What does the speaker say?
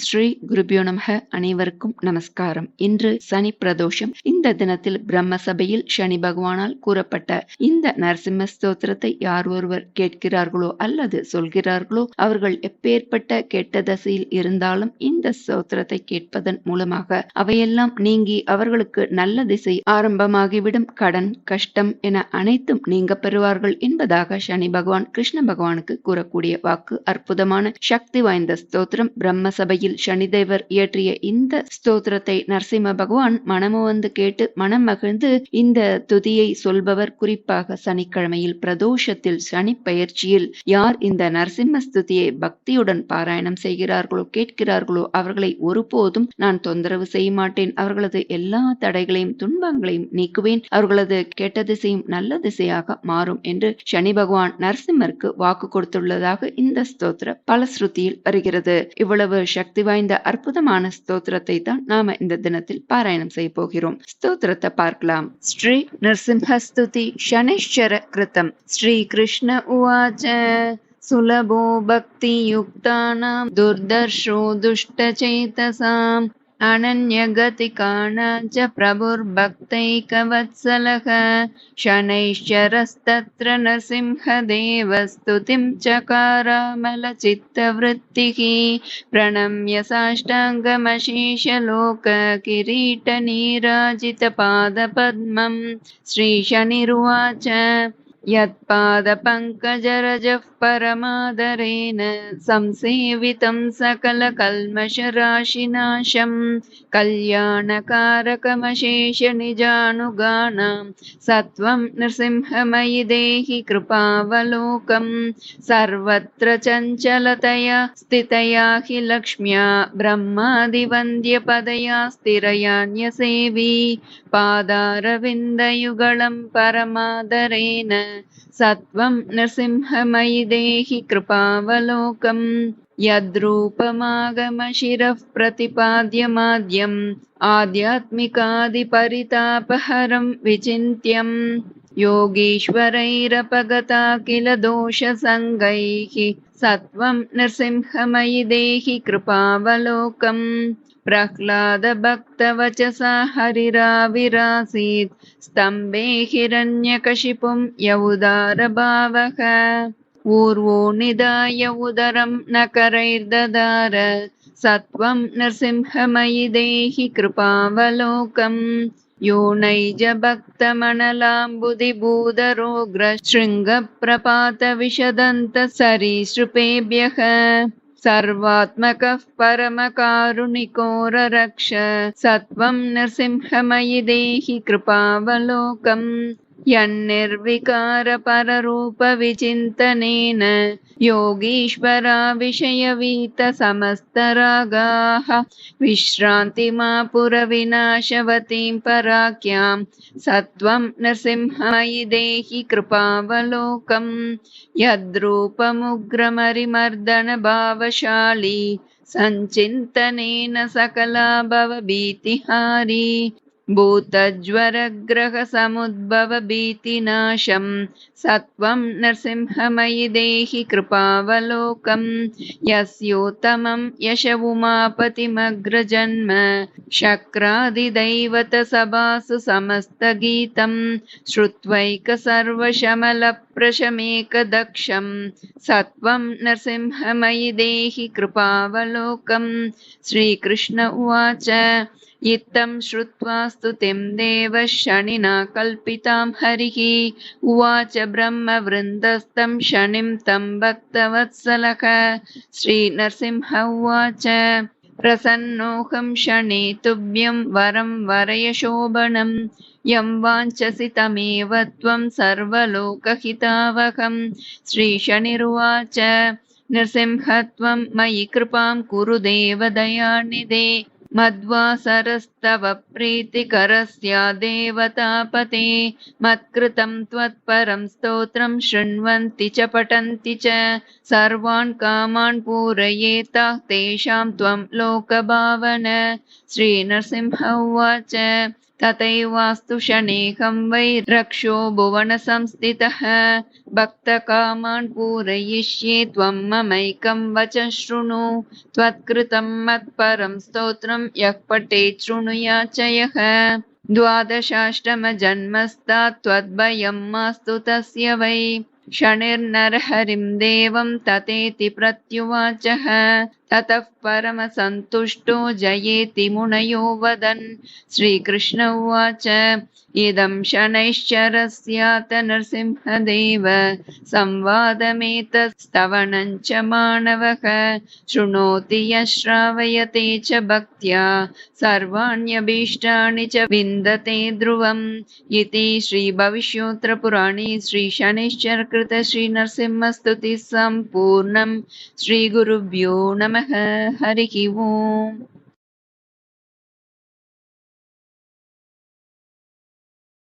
ஸ்ரீ குருபியோ நமக. அனைவருக்கும் நமஸ்காரம். இன்று சனி பிரதோஷம். இந்த தினத்தில் பிரம்ம சபையில் சனி பகவானால் கூறப்பட்ட இந்த நரசிம்ம ஸ்தோத்திரத்தை யார் ஒருவர் கேட்கிறார்களோ அல்லது சொல்கிறார்களோ அவர்கள் எப்பேற்பட்ட கெட்ட தசையில் இருந்தாலும் இந்த ஸ்தோத்திரத்தை கேட்பதன் மூலமாக அவையெல்லாம் நீங்கி அவர்களுக்கு நல்ல திசை ஆரம்பமாகிவிடும். கடன் கஷ்டம் என அனைத்தும் நீங்க பெறுவார்கள் என்பதாக சனி பகவான் கிருஷ்ண பகவானுக்கு கூறக்கூடிய வாக்கு அற்புதமான சக்தி வாய்ந்த ஸ்தோத்திரம் பிரம்ம சபையில் சனிதேவர் இயற்றிய இந்த ஸ்தோத்திரத்தை நரசிம்ம பகவான் மனமுவந்து கேட்டு மனம் மகிழ்ந்து இந்த துதியை சொல்பவர் குறிப்பாக சனிக்கிழமையில் பிரதோஷத்தில் சனி பயிற்சியில் யார் இந்த நரசிம்ம ஸ்துதியை பக்தியுடன் பாராயணம் செய்கிறார்களோ கேட்கிறார்களோ அவர்களை ஒருபோதும் நான் தொந்தரவு செய்ய மாட்டேன். அவர்களது எல்லா தடைகளையும் துன்பங்களையும் நீக்குவேன். அவர்களது கெட்ட திசையும் நல்ல திசையாக மாறும் என்று சனி பகவான் நரசிம்மருக்கு வாக்கு கொடுத்துள்ளதாக இந்த ஸ்தோத்திர பலஸ்ருதியில் வருகிறது. இவ்வளவு சக்தி வாய்ந்த அற்புதமான ஸ்தோத்திரத்தை தான் நாம இந்த தினத்தில் பாராயணம் செய்ய போகிறோம் ஸ்தோத்திரத்தை பார்க்கலாம் ஸ்ரீ நரசிம்ஹஸ்துதி சனிஷ்சர கிருத்தம் ஸ்ரீ கிருஷ்ண உவாச்ச सुलभो भक्तियुक्तानां दुर्दर्शो दुष्टचेतसाम् अनन्यगतिकाणां च प्रभुर्भक्तैकवत्सलः शनैश्चरस्तत्र नरसिंहदेव स्तुतिं चकारामलचित्तवृत्तिः प्रणम्य साष्टाङ्गमशेषलोककिरीटनीराजितपादपद्मं। श्रीशनिरुवाच यत्पादपङ्कजरजः परमादरेण संसेवितं सकलकल्मषराशिनाशं कल्याणकारकमशेषनिजानुगानां सत्त्वं नृसिंहमयि देहि कृपावलोकम् सर्वत्र चञ्चलतया स्थितया हि लक्ष्म्या ब्रह्मादिवन्द्यपदया स्थिरयान्यसेवी। पादारविन्दयुगलं परमादरेण सत्त्वं नृसिंहमयि देहि कृपावलोकम् यद्रूपमागमशिरः प्रतिपाद्यमाद्यम् आध्यात्मिकादिपरितापहरं विचिन्त्यम् योगीश्वरैरपगता किल दोषसङ्गैः सत्त्वं नृसिंहमयि देहि कृपावलोकम् प्रह्लादभक्तवचसा हरिराविरासीत् स्तम्भे हिरण्यकशिपुं यौदारभावः ऊर्वो निधाय उदरं न करैर्ददार सत्त्वं नृसिंहमयि देहि कृपावलोकम् यो नैजभक्तमनलाम्बुदिभूधरोग्रशृङ्गप्रपातविशदन्तसरीसृपेभ्यः सर्वात्मकः परमकारुणिकोररक्ष सत्त्वं नृसिंहमयि देहि कृपावलोकम् यन्निर्विकारपररूपविचिन्तनेन योगीश्वरा विषयवीतसमस्तरागाः विश्रान्तिमापुरविनाशवतीं पराख्यां सत्त्वं नृसिंहमयि देहि कृपावलोकम् यद्रूपमुग्रमरिमर्दनभावशाली सञ्चिन्तनेन सकला भवभीतिहारी भूतज्वरग्रहसमुद्भवभीतिनाशं सत्त्वं नृसिंहमयि देहि कृपावलोकम् यस्योत्तमं यश उमापतिमग्रजन्म शक्रादिदैवतसभासु समस्तगीतं श्रुत्वैकसर्वशमलप्रशमेकदक्षं सत्त्वं नृसिंहमयि देहि कृपावलोकम् श्रीकृष्ण उवाच इत्थं श्रुत्वा स्तुतिं देवः शनिना कल्पितां हरिः उवाच ब्रह्मवृन्दस्तं शनिं तं भक्तवत्सलः श्रीनरसिंह उवाच प्रसन्नोऽहं शनि तुभ्यं वरं वरय शोभनं यं वाञ्छसि तमेव त्वं सर्वलोकहितावहं श्रीशनिरुवाच नृसिंहत्वं मयि कृपां कुरु देवदयानिधे मध्वासरस्तव प्रीतिकरस्य देवतापते मत्कृतं त्वत्परं स्तोत्रं शृण्वन्ति च पठन्ति च सर्वान् कामान् पूरयेताः तेषां त्वं लोकभावन श्रीनरसिंह उवाच तथैवास्तु शनेकं वै रक्षो भुवनसंस्थितः। भक्तकामान् पूरयिष्ये त्वं ममैकं वच शृणु। त्वत्कृतं मत्परं स्तोत्रं यः पठेत् शृणुयाचयः द्वादशाष्टमजन्मस्तात् त्वद्भयं मास्तु तस्य वै। शनिर्नरहरिं देवं ततेति प्रत्युवाचः ततः परमसन्तुष्टो जयेति मुनयो वदन् श्रीकृष्ण उवाच इदं शनैश्चरस्यात नरसिंहदेव संवादमेतत्स्तवनं च मानवः शृणोति यः श्रावयते च भक्त्या सर्वाण्यभीष्टानि च विन्दते ध्रुवम् इति श्रीभविष्योत्तरपुराणे श्रीशनैश्चरकृत श्रीनरसिंहस्तुतिः सम्पूर्णम् श्रीगुरुभ्यो नमः। हरिः ओम्।